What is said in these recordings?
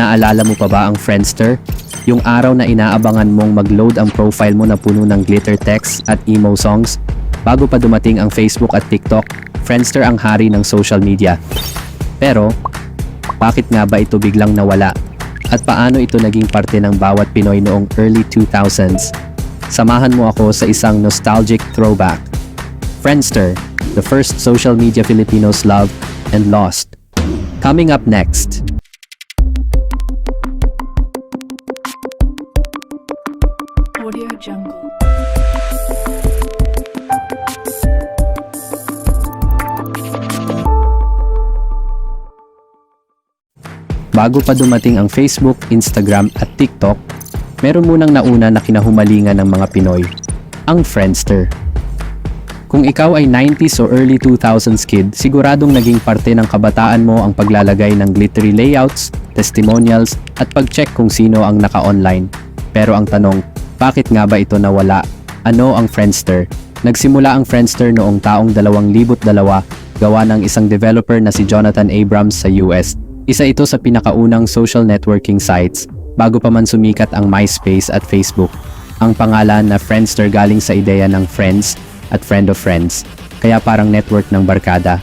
Naalala mo pa ba ang Friendster? Yung araw na inaabangan mong mag-load ang profile mo na puno ng glitter text at emo songs? Bago pa dumating ang Facebook at TikTok, Friendster ang hari ng social media. Pero, bakit nga ba ito biglang nawala? At paano ito naging parte ng bawat Pinoy noong early 2000s? Samahan mo ako sa isang nostalgic throwback. Friendster, the first social media Filipinos loved and lost. Coming up next. Jungle. Bago pa dumating ang Facebook, Instagram at TikTok, meron munang nauna na kinahumalingan ng mga Pinoy, ang Friendster. Kung ikaw ay 90s o early 2000s kid, siguradong naging parte ng kabataan mo ang paglalagay ng glittery layouts, testimonials, at pag-check kung sino ang naka-online. Pero ang tanong, bakit nga ba ito nawala? Ano ang Friendster? Nagsimula ang Friendster noong taong 2002 gawa ng isang developer na si Jonathan Abrams sa US. Isa ito sa pinakaunang social networking sites bago pa man sumikat ang MySpace at Facebook. Ang pangalan na Friendster galing sa ideya ng friends at friend of friends, kaya parang network ng barkada.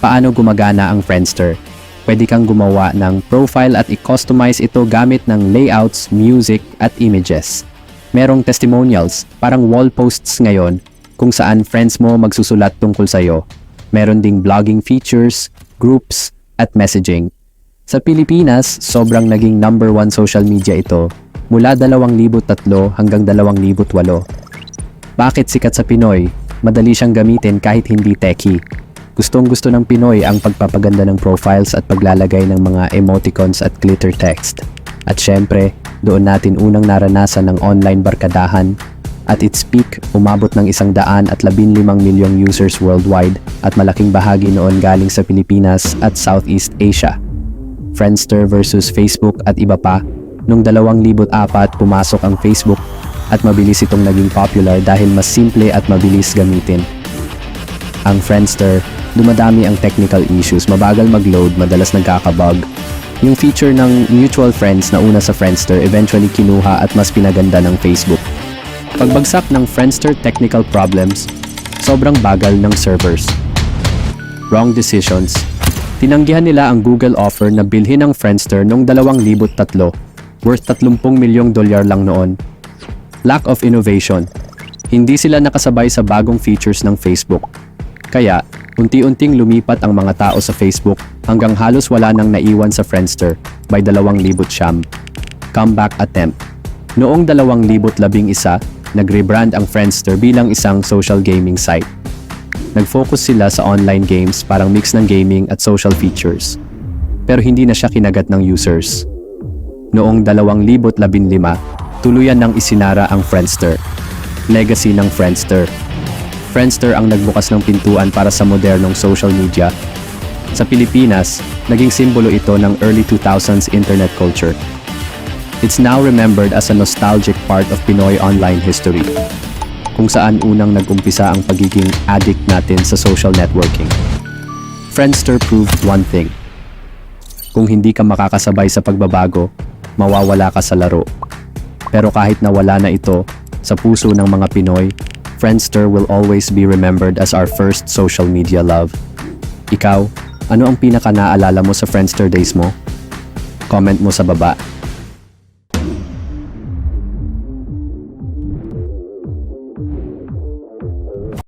Paano gumagana ang Friendster? Pwede kang gumawa ng profile at i-customize ito gamit ng layouts, music at images. Merong testimonials, parang wall posts ngayon, kung saan friends mo magsusulat tungkol sa'yo. Meron ding blogging features, groups, at messaging. Sa Pilipinas, sobrang naging number one social media ito mula 2003 hanggang 2008. Bakit sikat sa Pinoy? Madali siyang gamitin kahit hindi techie. Gustong gusto ng Pinoy ang pagpapaganda ng profiles at paglalagay ng mga emoticons at glitter text. At syempre, doon natin unang naranasan ng online barkadahan. At its peak, umabot ng isang daan at labin limang milyong users worldwide at malaking bahagi noon galing sa Pilipinas at Southeast Asia. Friendster versus Facebook at iba pa, noong 2004 pumasok ang Facebook at mabilis itong naging popular dahil mas simple at mabilis gamitin. Ang Friendster, dumadami ang technical issues, mabagal mag-load, madalas nagkakabug. Yung feature ng mutual friends na una sa Friendster eventually kinuha at mas pinaganda ng Facebook. Pagbagsak ng Friendster technical problems, sobrang bagal ng servers. Wrong decisions, Tinanggihan nila ang Google offer na bilhin ang Friendster noong 2003, worth 30 milyong dolyar lang noon. Lack of innovation. Hindi sila nakasabay sa bagong features ng Facebook. Kaya, unti-unting lumipat ang mga tao sa Facebook hanggang halos wala nang naiwan sa Friendster by 2000 siyam. Comeback attempt. Noong 2011, nag-rebrand ang Friendster bilang isang social gaming site. Nag-focus sila sa online games parang mix ng gaming at social features. Pero hindi na siya kinagat ng users. Noong 2015, tuluyan nang isinara ang Friendster. Legacy ng Friendster. Friendster ang nagbukas ng pintuan para sa modernong social media. Sa Pilipinas, naging simbolo ito ng early 2000s internet culture. It's now remembered as a nostalgic part of Pinoy online history kung saan unang nag-umpisa ang pagiging addict natin sa social networking. Friendster proved one thing. Kung hindi ka makakasabay sa pagbabago, mawawala ka sa laro. Pero kahit nawala na ito, sa puso ng mga Pinoy, Friendster will always be remembered as our first social media love. Ikaw, ano ang pinaka naalala mo sa Friendster days mo? Comment mo sa baba.